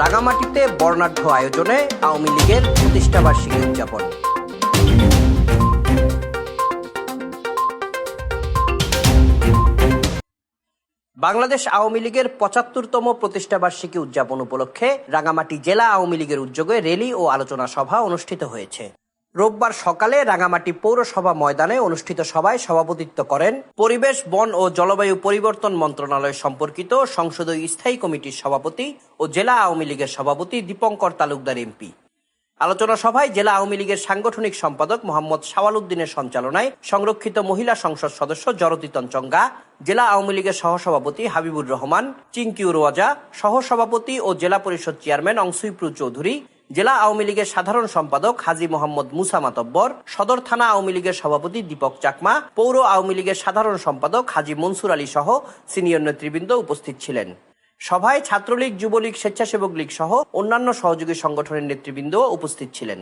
রাঙামাটিতে বর্ণাঢ্য আয়োজনে আওয়ামী লীগের প্রতিষ্ঠাবার্ষিকী উদযাপন। বাংলাদেশ আওয়ামী লীগের পঁচাত্তরতম প্রতিষ্ঠাবার্ষিকী উদযাপন উপলক্ষে রাঙামাটি জেলা আওয়ামী লীগের উদ্যোগে র্যালি ও আলোচনা সভা অনুষ্ঠিত হয়েছে। রোববার সকালে রাঙামাটি পৌরসভা ময়দানে অনুষ্ঠিত সভায় সভাপতিত্ব করেন পরিবেশ, বন ও জলবায়ু পরিবর্তন মন্ত্রণালয় সম্পর্কিত সংসদীয় স্থায়ী কমিটির সভাপতি ও জেলা আওয়ামী লীগের সভাপতি দীপঙ্কর তালুকদার এমপি। আলোচনা সভায় জেলা আওয়ামী লীগের সাংগঠনিক সম্পাদক মোহাম্মদ শাওয়াল উদ্দিনের সঞ্চালনায় সংরক্ষিত মহিলা সংসদ সদস্য জরতিতন চঙ্গা, জেলা আওয়ামী লীগের সহসভাপতি হাবিবুর রহমান চিঙ্কিউর ওয়াজা, সহসভাপতি ও জেলা পরিষদ চেয়ারম্যান অংশুইপ্রু চৌধুরী জেলা আওয়ামী লীগের সাধারণ সম্পাদক হাজি মোহাম্মদ মুসা মাতব্বর, সদর থানা আওয়ামী লীগের সভাপতি দীপক চাকমা, পৌর আওয়ামী লীগের সাধারণ সম্পাদক হাজি মনসুর আলী সহ সিনিয়র নেতৃবৃন্দ উপস্থিত ছিলেন। সভায় ছাত্রলীগ, যুবলীগ, স্বেচ্ছাসেবক লীগ সহ অন্যান্য সহযোগী সংগঠনের নেতৃবৃন্দ উপস্থিত ছিলেন।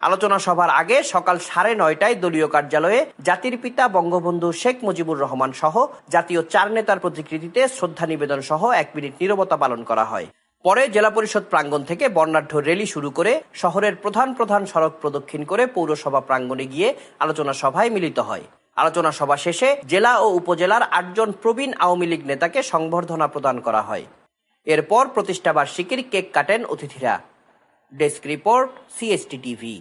আলোচনা সভার আগে সকাল সাড়ে নয়টায় দলীয় কার্যালয়ে জাতির পিতা বঙ্গবন্ধু শেখ মুজিবুর রহমান সহ জাতীয় চার নেতার প্রতিকৃতিতে শ্রদ্ধা নিবেদন সহ এক মিনিট নীরবতা পালন করা হয়। পরে জেলা পরিষদ প্রাঙ্গণ থেকে বর্ণাঢ্য র্যালি শুরু করে শহরের প্রধান প্রধান সড়ক প্রদক্ষিণ করে পৌরসভা প্রাঙ্গণে গিয়ে আলোচনা সভায় মিলিত হয়। আলোচনা সভা শেষে জেলা ও উপজেলার আটজন প্রবীণ আওয়ামী লীগ নেতাকে সংবর্ধনা প্রদান করা হয়। এরপর প্রতিষ্ঠাবার্ষিকীর কেক কাটেন অতিথিরা। Desk report, CST TV.